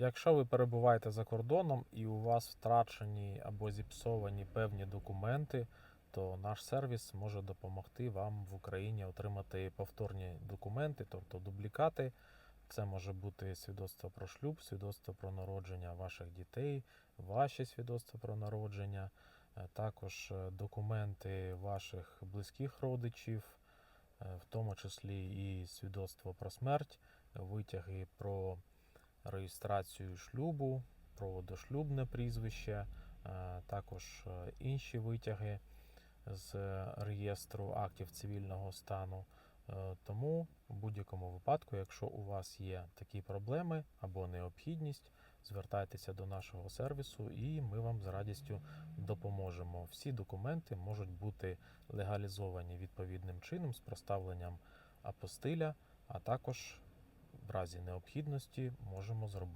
Якщо ви перебуваєте за кордоном і у вас втрачені або зіпсовані певні документи, то наш сервіс може допомогти вам в Україні отримати повторні документи, тобто дублікати. Це може бути свідоцтво про шлюб, свідоцтво про народження ваших дітей, ваші свідоцтва про народження, е, також е, документи ваших близьких родичів, е, в тому числі і свідоцтво про смерть, витяги про реєстрацію шлюбу, про дошлюбне прізвище, е, також е, інші витяги з реєстру актів цивільного стану. Е, Тому в будь-якому випадку, якщо у вас є такі проблеми або необхідність, звертайтеся до нашого сервісу і ми вам з радістю допоможемо. Всі документи можуть бути легалізовані відповідним чином з проставленням апостиля, а також разі необхідності можемо зробити.